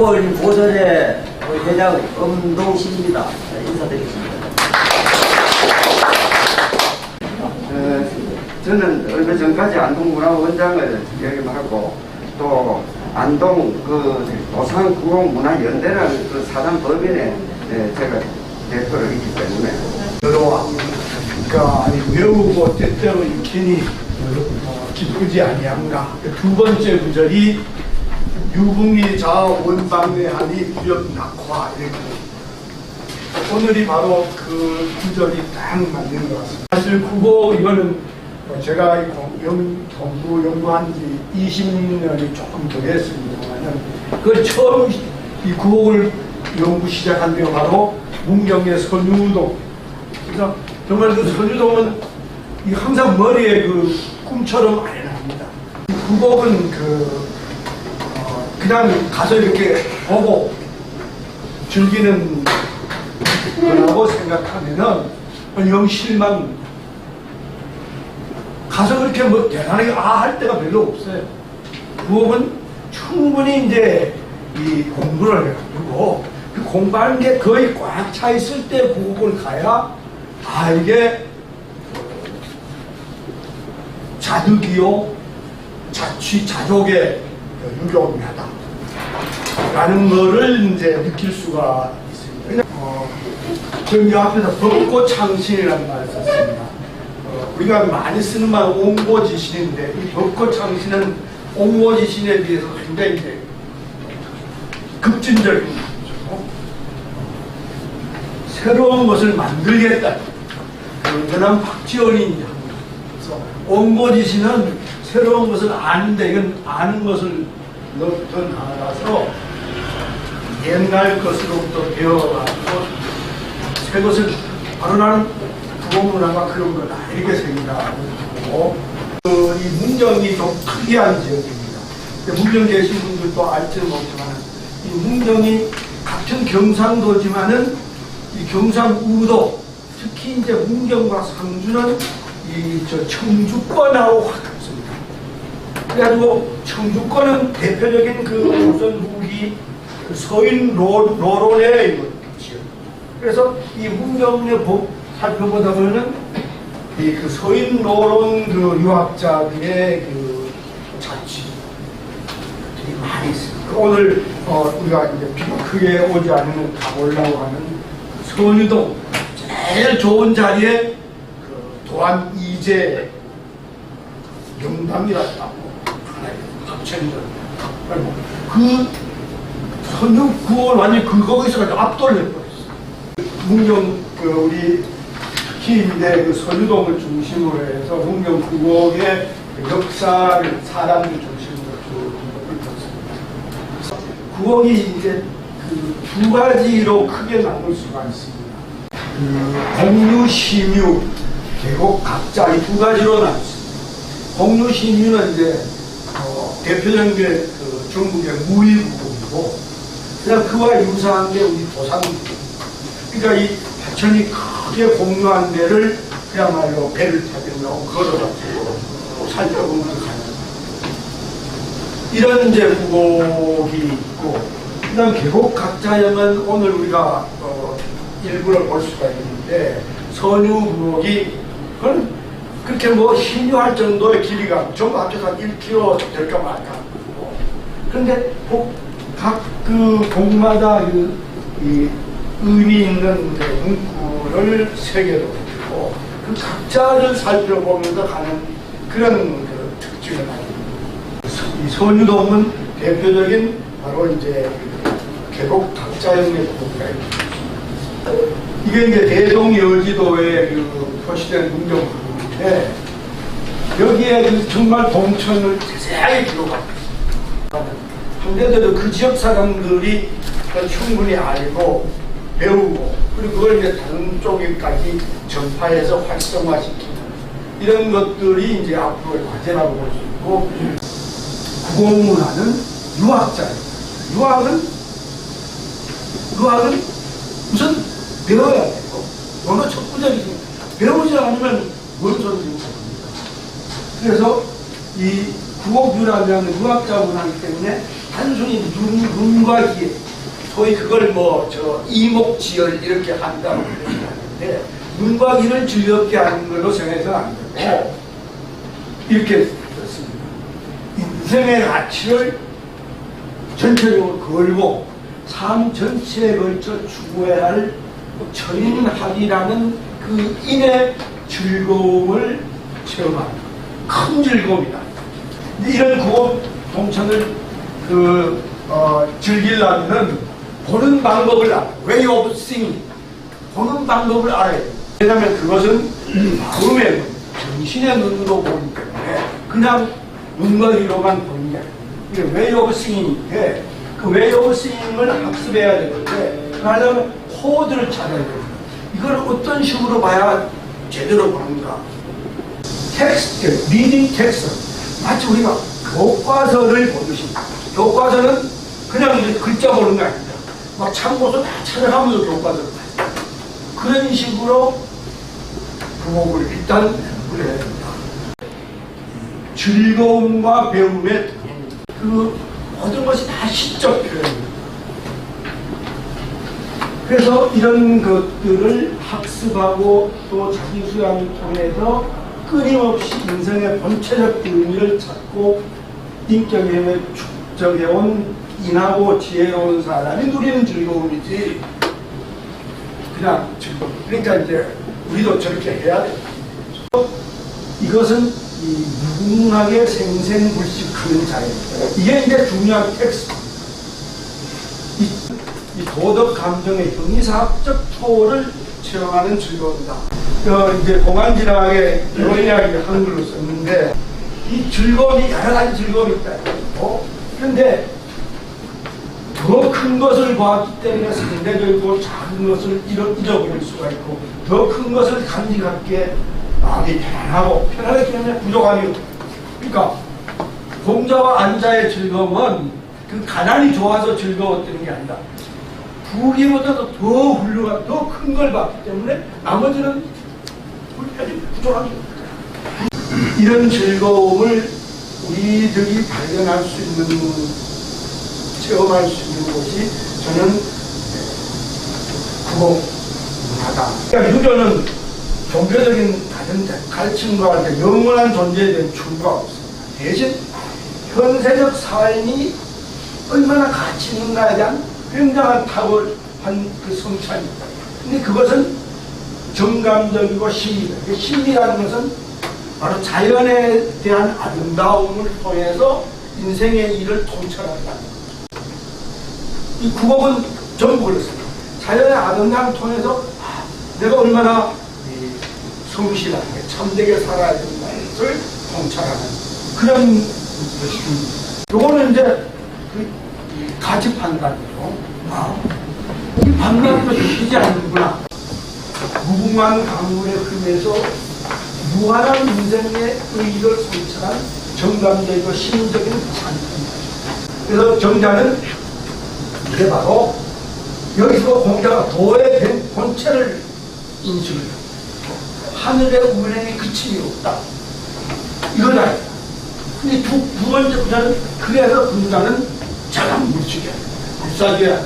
후보인 보전의 회장 엄동식입니다. 네, 인사드리겠습니다. 어, 저는 얼마 전까지 안동문화 원장을 역임하고 또 안동 그 도산구공문화연대라는 그 사단 법인에 예, 제가 대표를 했기 때문에 들어와. 그러니까 아니, 외우고 때때로 익히니 어, 기쁘지 아니한가. 그두 번째 구절이 유붕이 자아 원방내하니 구역 낙화 이렇게. 오늘이 바로 그 구절이 딱 맞는 것 같습니다. 사실 국어 이거는 어, 제가 연, 공부 연구한 지 20년이 조금 더 됐습니다만은 그 처음 이 국어를 연구 시작한 데가 바로 문경의 선유동 그래서 정말 그 선유동은 이 항상 머리에 그 꿈처럼 아련합니다. 이 국악은 그 어, 그냥 가서 이렇게 보고 즐기는 거라고 생각하면은 영 실망. 가서 그렇게 뭐 대단하게 아 할 때가 별로 없어요. 국악은 충분히 이제 이 공부를 해가지고 그 공부하는 게 거의 꽉 차 있을 때 국악을 가야 아 이게 자득이요 자취 자족의 유교입니다. 라는 거를 이제 느낄 수가 있습니다. 어, 저기 앞에서 벚꽃 창신이라는 말을 썼습니다. 어, 우리가 많이 쓰는 말 옹고지신인데 이 벚꽃 창신은 옹고지신에 비해서 굉장히 이제 급진적인 거죠. 새로운 것을 만들겠다. 그런 박지원이 이제. 그래서 옹고지신은 새로운 것을 아는데 이건 아는 것을 넣던 하나라서 옛날 것으로부터 배워가지고 새 것을 바로 나는 구공문화가 그런 거다 이렇게 생각하고 그, 이 문경이 좀 특이한 지역입니다. 근데 문경 계신 분들도 알지는 못지만 이 문경이 같은 경상도지만은 이 경상우도 특히 이제 문경과 상주는 이 저 청주권하고. 그래가지고 청주권은 대표적인 그 조선 후기 그 서인 로, 로론의 지역. 그래서 이 문경의 법 살펴보다 보면은 이 그 서인 로론 그 유학자들의 그 자취 들이 많이 있습니다. 오늘 어, 우리가 이제 크게 오지 않으면 가보려고 하는 선유동 제일 좋은 자리에 그 도안 이제 영담이라고 그리고 그 선유 구월 완전 그 거기서 압도를 해버렸어. 문경 그 우리 특히 이제 그 선유동을 중심으로 해서 문경 구곡의 그 역사를 사람들 중심으로 쭉 펼쳤습니다. 구곡이 이제 그 두 가지로 크게 나눌 수가 있습니다. 그 공유, 심유, 계곡 각자 이 두 가지로 나눴습니다. 공유, 심유는 이제 어, 대표적인 게 그 중국의 무의구공이고 그냥 그와 유사한 게 우리 도산구공. 그러니까 이 하천이 크게 공유한 데를 그야말로 배를 타고 걸어가지고 살펴보면서 가는 이런 이제 구곡이 있고 그다음 계곡 각자형은 오늘 우리가 어, 일부를 볼 수가 있는데 선유 구곡이 그건 그렇게 뭐 신유할 정도의 길이가 전부 합쳐서 한 1km 될까 말까 그런데 각그 곡마다 그, 이 의미 있는 그 문구를 새겨도 있고 그 각자를 살펴보면서 가는 그런 그 특징을 가지고. 이 선유동은 대표적인 바로 이제 계곡 각자형의 구가 있습니다. 이게 이제 대동여지도에 그 표시된 문경 구인데 여기에 그 정말 동천을 자세하게 있습니다. 한데도 그 지역 사람들이 충분히 알고 배우고 그리고 그걸 이제 다른 쪽에까지 전파해서 활성화시키는 이런 것들이 이제 앞으로의 과제라고 볼 수 있고 구공문화는 유학자입니다. 유학은 유학은 우선 배워야 되고 어느 척부적이지 배우지 않으면 뭔 소리를 못합니다. 그래서 이 구옥유라는 유학자 문화이기 때문에 단 단순히 눈, 눈과 귀, 소위 그걸 뭐 저 이목지열 이렇게 한다고 하는데 눈과 귀를 즐겁게 하는 걸로 생각해서는 안 되고 이렇게 썼습니다. 인생의 가치를 전체적으로 걸고 삶 전체에 걸쳐 추구해야 할 철인학이라는 그 인의 즐거움을 체험하는 큰 즐거움이다. 이런 고급 동천을 그 어, 즐기려면은 보는 방법을 알아. way of seeing. 보는 방법을 알아야 돼. 왜냐하면 그것은 마음의 눈, 정신의 눈으로 보기 때문에 그냥 눈과 귀로만 보는 게 아니에요. 이게 way of seeing인데 그 way of seeing을 학습해야 되는데 그러려면 코드를 찾아야 돼요. 이걸 어떤 식으로 봐야 제대로 보는가. 텍스트, 리딩 텍스트. 마치 우리가 교과서를 보듯이. 교과서는 그냥 이제 글자 보는 게 아닙니다. 막 참고서 다 찾아가면서 교과서를 봐요. 그런 식으로 부목을 일단 그래야 됩니다. 즐거움과 배움의 그 모든 것이 다 시적 표현입니다. 그래서 이런 것들을 학습하고 또 자기 수양을 통해서 끊임없이 인생의 본체적 의미를 찾고 힘을 축적해온 인하고 지혜로운 사람이 누리는 즐거움이지 그냥 즐거움. 그러니까 이제 우리도 저렇게 해야 돼. 이것은 이 무궁하게 생생불식하는 자입니다. 이게 이제 중요한 텍스트. 이, 이 도덕 감정의 형이사학적 초월을 체험하는 즐거움이다. 어, 이제 이런 이야기 한글로 썼는데 이 즐거움이 여러 가지 즐거움이 있다. 어? 그런데 더 큰 것을 보았기 때문에 상대적이고 작은 것을 잃어, 잃어버릴 수가 있고 더 큰 것을 간직하기에 마음이 편안하고 편안하기 때문에 부족함이 없다. 그러니까 공자와 안자의 즐거움은 그 가난이 좋아서 즐거웠다는 게 아니라 부귀보다도 더 훌륭한 더 큰 걸 봤기 때문에 나머지는 불편이 부족함이 없다. 이런 즐거움을 우리들이 발견할 수 있는 체험할 수 있는 곳이 저는 구공 문화다. 그러니까 유교는 종교적인 다른 가르침과 함께 영원한 존재에 대한 추구가 없습니다. 대신 현세적 삶이 얼마나 가치 있는가에 대한 굉장한 탁월한 그 성찰입니다. 근데 그것은 정감적이고. 그 심리라는 것은 바로 자연에 대한 아름다움을 통해서 인생의 일을 통찰한다. 이 국업은 전부 그렇습니다. 자연의 아름다움을 통해서 아, 내가 얼마나 이 성실하게 참되게 살아야 된다는 것을 통찰하는 그런 것입니다. 요거는 이제 그 가치 판단이죠. 아, 이 판단도 쉬지 않는구나. 무궁한 강물에 흐르면서 무한한 인생의 의의를 성찰한 정감적이고 심적인 산입니다. 그래서 정자는 이게 바로 여기서 공자가 도의 된 본체를 인식을 해요. 하늘의 운행에 그침이 없다. 이거다. 근데 두, 두 번째 부자는 그래서 군자는 자간 물식이야. 불사기야.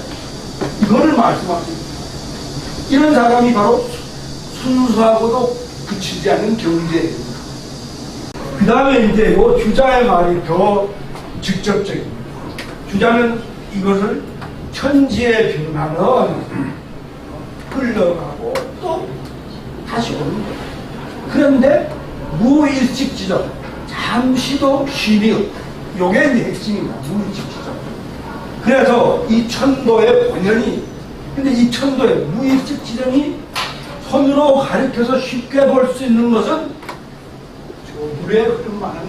이거를 말씀하십니다. 이런 사람이 바로 순수하고도 그치지 않는 경제입니다. 그 다음에 이제 요 주자의 말이 더 직접적입니다. 주자는 이것을 천지의 변화는 흘러가고 또 다시 오는 거예요. 그런데 무일식지적 잠시도 쉼이 없다. 요게 핵심입니다. 그래서 이 천도의 본연이 근데 이 천도의 무일식지정이 손으로 가리켜서 쉽게 볼 수 있는 것은 저 물의 흐름만은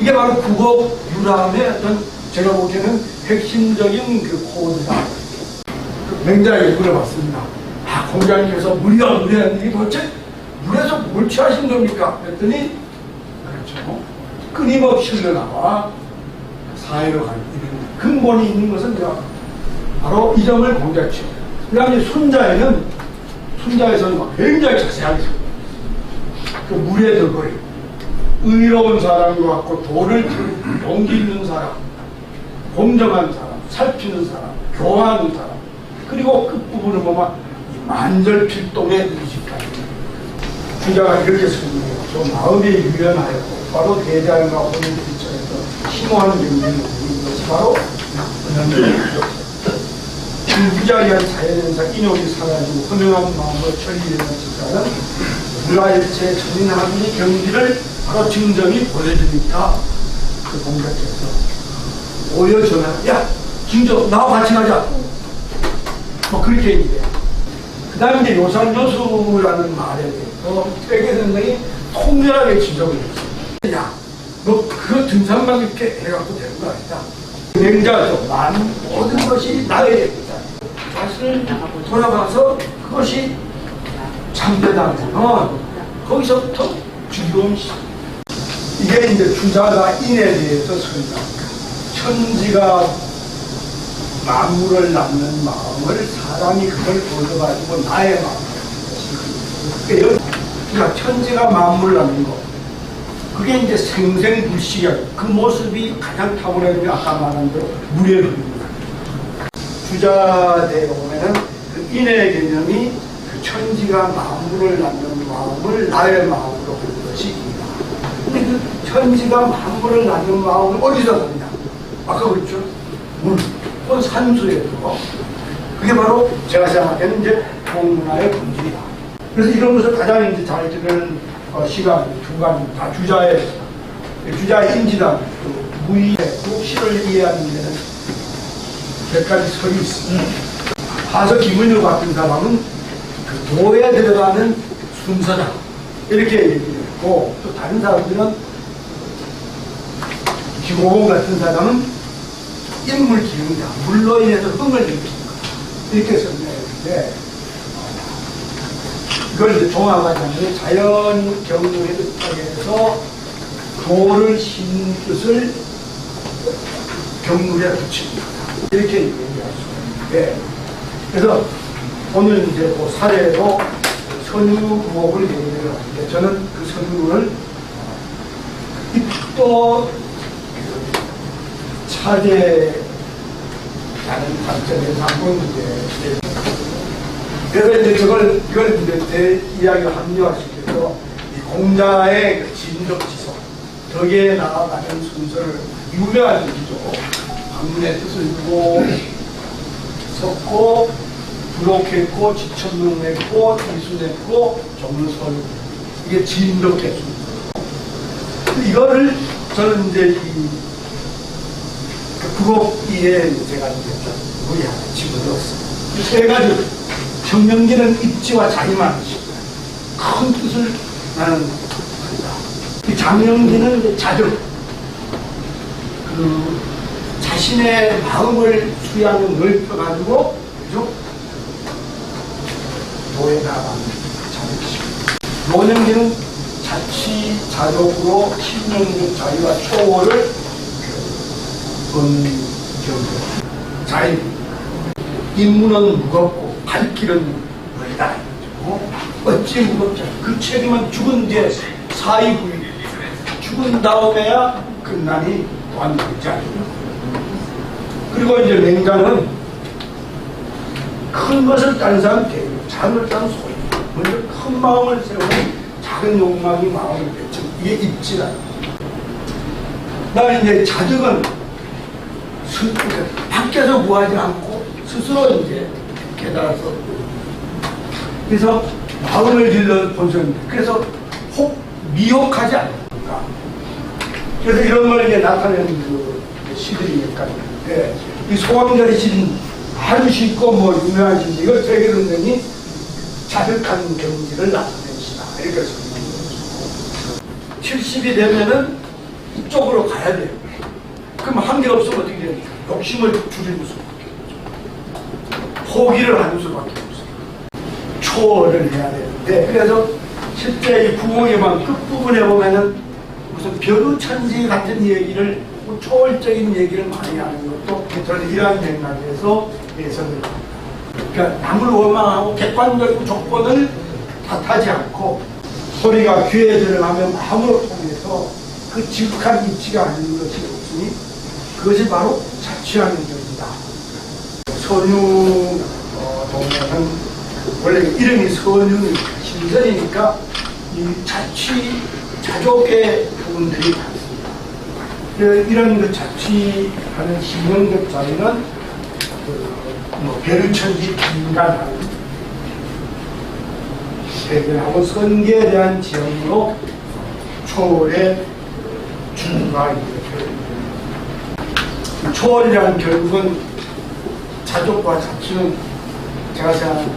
이게 바로 국어 유람의 어떤 제가 보기에는 핵심적인 그 코드다. 그 맹자에게 물어봤습니다. 아, 공장님께서 물이야, 물이야. 이게 도대체 물에서 뭘 취하신 겁니까? 그랬더니, 그렇죠. 끊임없이 흘러나와 사회로 가는 근본이 있는 것은 바로 이 점을 공자치요. 그 다음에 순자에는, 순자에서는 막 굉장히 자세하게 그 물의 덕거리, 의로운 사람과 같고 도를 용기 있는 사람, 공정한 사람, 살피는 사람, 교화하는 사람, 그리고 끝부분을 보면 이 만절필동의 의식까지. 주자가 이렇게 설명해요. 저 마음이 유연하였고 바로 대자연과 혼인 경쟁을 이루는 것이 바로. 불부자리한 자연현상 인욕이 사라지고 허명한 마음으로 천리되는 즉사는 물라일체 천인하분의 경지를 바로 증정이 보여줍니다. 그 공작에서 오히려 전화 야 증정 나와 같이 가자 뭐 그렇게 얘기해요. 그 다음에 이제 요산요수라는 말에 대해서 세계 선생이 통렬하게 지적을 했어요. 야, 너 그거 등산만 이렇게 해갖고 되는 거 아니다. 맹자죠. 많은 모든 것이 나의 됩니다. 자신을 돌아봐서 그것이 참되다면 어, 거기서부터 즐거운 시 이게 이제 주자가 인에 대해서 설명합니다. 천지가 만물을 낳는 마음을 사람이 그걸 얻어가지고 나의 마음을 그러니까 그러니까 천지가 만물을 낳는 거 그게 이제 생생불식이야. 그 모습이 가장 탁월한 게 아까 말한 대로 물의 흐름입니다 주자대에 보면은 그 인의 개념이 그 천지가 만물을 낳는 마음을 나의 마음으로 보는 것이 인이다. 근데 그 천지가 만물을 낳는 마음을 어디서 낳느냐 아까 그랬죠? 물, 그 산수에서. 그게 바로 제가 생각하는 이제 동문화의 본질이다. 그래서 이런 것을 가장 이제 잘 들은 어, 시간 중간 다 주자의 주자의 인지당 그 무의의 그 시를 이해하는 데는 몇 가지 설이 있습니다. 하서 김은효 같은 사람은 그 도에 들어가는 순서다 이렇게 얘기했고 또 다른 사람들은 기고공 같은 사람은 인물 기능자, 물로 인해서 흥을 것. 이렇게 설명했는데, 이걸 이제 종합하자면 자연 경륜의 뜻에서 도를 신 뜻을 경륜에 붙입니다. 이렇게 얘기할 수 있는데, 그래서 오늘 이제 그 사례로 선유 부업을 얘기를 하는데, 저는 그 선유를 또 차제라는 관점에서 한번 이제 그래서 이제 저걸 이걸 이제 제 이야기를 합리화시켜서 이 공자의 그 진덕지성 덕에 나아가는 순서를 유명한 얘기죠. 방문의 뜻을 두고 섰고 부록했고 지천명 냈고 이수냈고 정설 이게 진덕의 순서. 이거를 저는 이제 이 부곡기에 제가 이제 좀 우리 하나 집어넣었습니다. 이세 가지 정명기는 입지와 자기만 큰 뜻을 나는 한다. 이 장명기는 자적 그 자신의 마음을 수양을 넓혀가지고? 도에 나가는 자격입니다. 노년기는 자치 자족으로 신령적 자유와 초월을 은경도 자인 인문은 무겁고 갈 길은 멀다. 어? 어찌 무겁자 그 책임은 죽은 뒤에 사이부이 죽은 다음에야 끝나니 않습니다 그리고 이제 맹자는 큰 것을 따는 사람 대유 작은 따는 소유 먼저 큰 마음을 세우고 작은 욕망이 마음을 맺죠 이게 입지다. 나는 이제 자적은 스- 그러니까 밖에서 구하지 않고 스스로 이제 깨달아서 그래서 마음을 길러 본성입니다. 그래서 혹 미혹하지 않는가. 그래서 이런 걸 이제 나타내는 그 시들이 몇 가지 있는데 이 소왕절이 신 아주 쉽고 뭐 유명한 시 이걸 세계론명이 자득한 경지를 나타낸 시다 이렇게 설명해요. 70이 되면은 이쪽으로 가야 돼요. 그럼 한게 없으면 어떻게 됩니까? 욕심을 없죠. 포기를 하는 수밖에 없어요. 초월을 해야 되는데, 그래서 실제 이 구멍에만 끝부분에 보면은 무슨 벼루천지 같은 얘기를, 뭐 초월적인 얘기를 많이 하는 것도 저는 이러한 맥락에서 해석을 합니다. 그러니까 남을 원망하고 객관적인 조건을 탓하지 않고 소리가 귀에 들어가면 마음으로 통해서 그 지극한 이치가 아닌 것이 없으니 그것이 바로 자취하는 것이다. 선유 어, 동네는 원래 이름이 선유 신선이니까 이 자취 자족의 부분들이 많습니다. 그 이런 그 자취하는 신명적 자리는 그뭐 베르천지 김간하는 세계하고 선계에 대한 지형으로 초월의 중과 초월이라는 결국은 자족과 자취는 제가 생각하는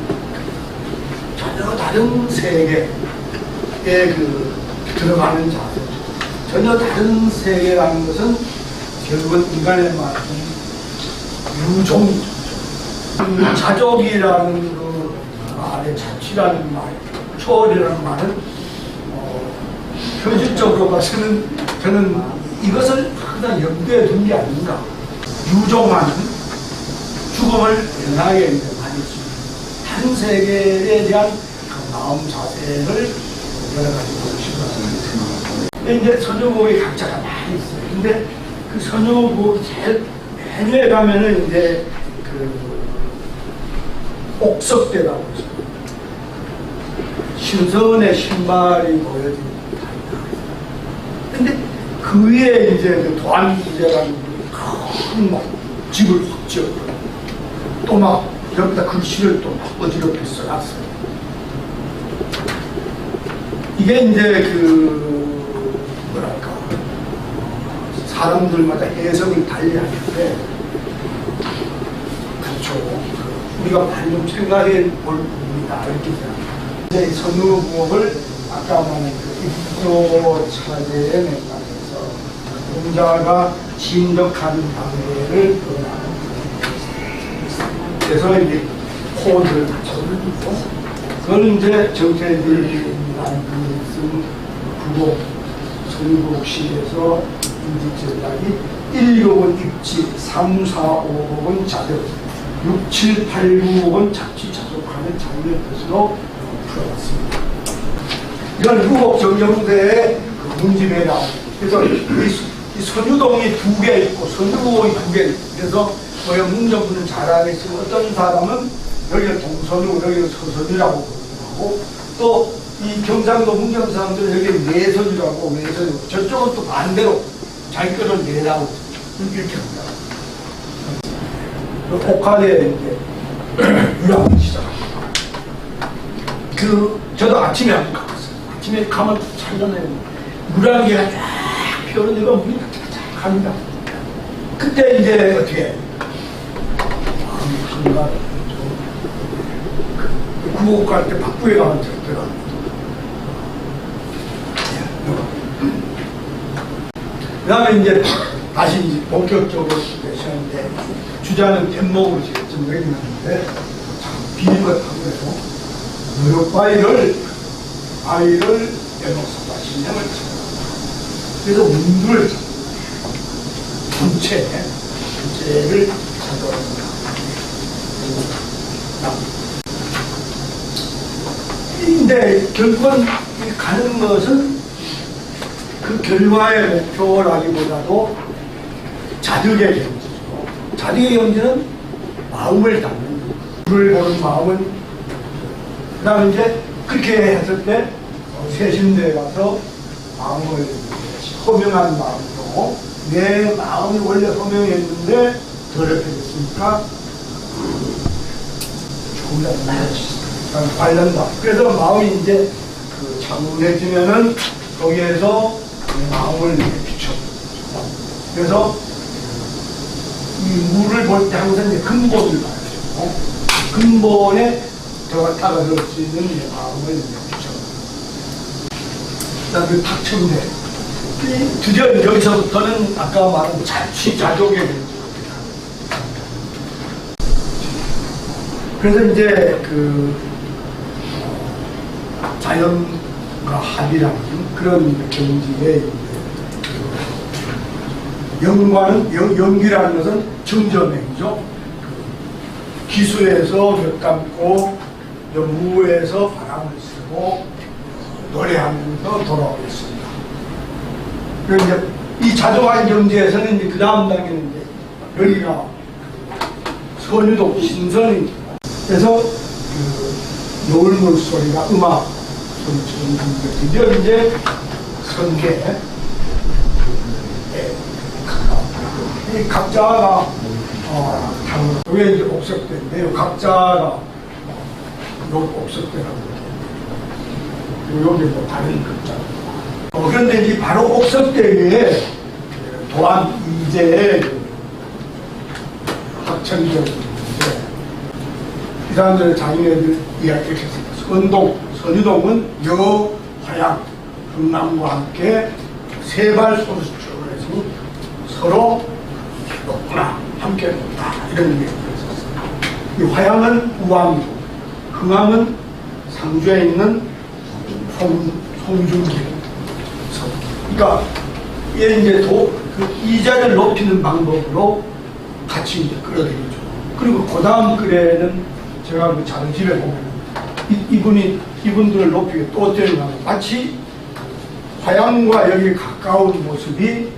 전혀 다른 세계에 그 들어가는 자세. 전혀 다른 세계라는 것은 결국은 인간의 말은 유종이죠. 그 자족이라는 그 말의 자취라는 말, 초월이라는 말은 어, 현실적으로 봐서는 저는 이것을 항상 염두에 둔 게 아닌가. 유종하는 죽음을 연하게 많이. 다른 세계에 대한 그 마음 자세를 여러 가지 보시면 근데 이제 선유곡의 각자가 많이 있어요. 근데 그 선유곡 제일 메뉴에 가면은 이제 그 옥석대라고 있어요. 신선의 신발이 보여집니다. 근데 그 위에 이제 그 도안기제라는 큰막 집을 확 지었고 또 막 여기다 글씨를 또막 어지럽게 써놨어요. 이게 이제 그 뭐랄까 사람들마다 해석이 달리하는데 그렇죠. 그 우리가 좀 생각해 볼 부분이다 이렇게 생각합니다. 이제 선우부업을 아까 말한 그 입조 차제에 내관해서 공자가 진덕하는 방해를 표현하는 그래서 이제 코드를 맞춰주고 그걸 이제 정태들이라는 그쓴 구곡 선곡시에서 인지제작이 1, 2곡은 입지, 3, 4, 5곡은 자력, 6, 7, 8, 9곡은 자취 자족하는 장면 뜻으로 풀어봤습니다. 이건 후곡 정경대의 그 문집에 나옵니다. 그래서 이, 이 선유동이 두 개 있고 선유곡이 두 개 있고 그래서 뭐야 문정부는 잘 알겠지만 어떤 사람은 여기를 동선유 여기를 서선유라고 부르고 또 이 경상도 문경 사람들은 여기를 내선유라고 내선유 저쪽은 또 반대로 자기 거를 내라고 이렇게 합니다. 그 복화에 이제 유랑을 시작합니다. 그 저도 아침에 한번 가봤어요. 아침에 가면 찰잖아요. 물안개가 쫙 피어오는 데가 물이 쫙쫙 갑니다. 그때 이제 어떻게 해? 마음이 한가 구옥 갈때 박부에 가면 들어갑니다. 그 다음에 이제 다시 이제 본격적으로 시작하는데 주자는 뗏목으로 지금 비린 것 하고 해서 무력바위를 바위를 내놓습니다. 신념을 찾아. 그래서 운두를 찾아. 전체 전체를 찾아옵니다. 근데 결국은 이 가는 것은 그 결과의 목표라기보다도 자득의 경지죠. 자득의 경지는 마음을 담는 불을 보는 마음은 그 다음에 이제 그렇게 했을 때 어, 세신대에 가서 마음을 허명한 마음으로 내 마음이 원래 허명했는데 더럽혀졌으니까 조금 관련다. 그래서 마음이 이제 그 차분해지면은 거기에서 내 마음을 비춰. 그래서 이 물을 볼 때 항상 이제 근본을 봐야 돼요. 근본에 들어가 다가설 수 있는 내 마음을 비춰. 그다음에. 이 드디어 여기서부터는 아까 말한 자취 자족의 문제. 그래서 이제 그 어, 자연과 합이라는 그런 경지에 이제 그 연기라는 것은 정전행이죠. 그 기수에서 몇 감고 무에서 바람을 쓰고 노래하면서 돌아오겠습니다. 그리고 이제 이 자동화 경제에서는 이제 그 다음 단계는 이제 여기가 선유도 신선입니다. 그래서 그 노을물 소리가 음악 소리처럼 드디어 이제 선계 이 각자가 어, 그게 이제 옥석대인데요. 각자가 요 옥석대라고. 여기 뭐 다른 글자. 어, 그런데 이 바로 옥석대 위에 또한 이제 학천적 인데 이 사람들 장인애들 이야기를 했습니다. 선동, 선유동은 여, 화양, 흥남과 함께 세발 소수축을 해서 서로 높구나, 함께 높다 이런 얘기를 했었어요. 이 화양은 우왕이고 흥암은 상주에 있는 송, 송중기 그러니까 이게 이제 도, 그 이자를 높이는 방법으로 같이 이제 끌어들이죠. 그리고 그 다음 글에는 제가 그 자료집에 보면 이, 이분이 이분들을 높이기 또 어떻게 하냐면 마치 화양과 여기 가까운 모습이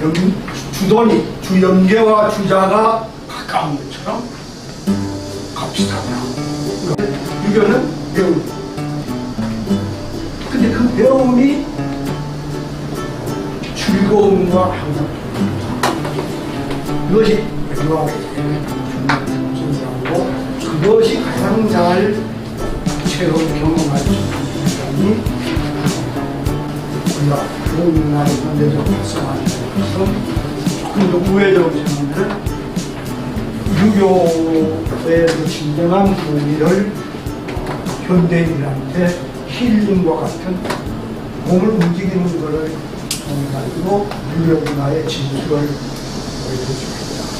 연, 주돈이 주연계와 주자가 가까운 것처럼 값비슷하구나. 유교는 배움. 근데 그 배움이 즐거움과 항상 이것이 존재하고 그것이 가장 잘 체험 경험할 수 있는 우리가 좋은 문화를 현대적 활성화하는 것은 조금 더 우회적으로 생각하면 유교의 그 진정한 의미를 현대인들한테 힐링과 같은 몸을 움직이는 것을 가지고 유교 문화의 진수를 있다.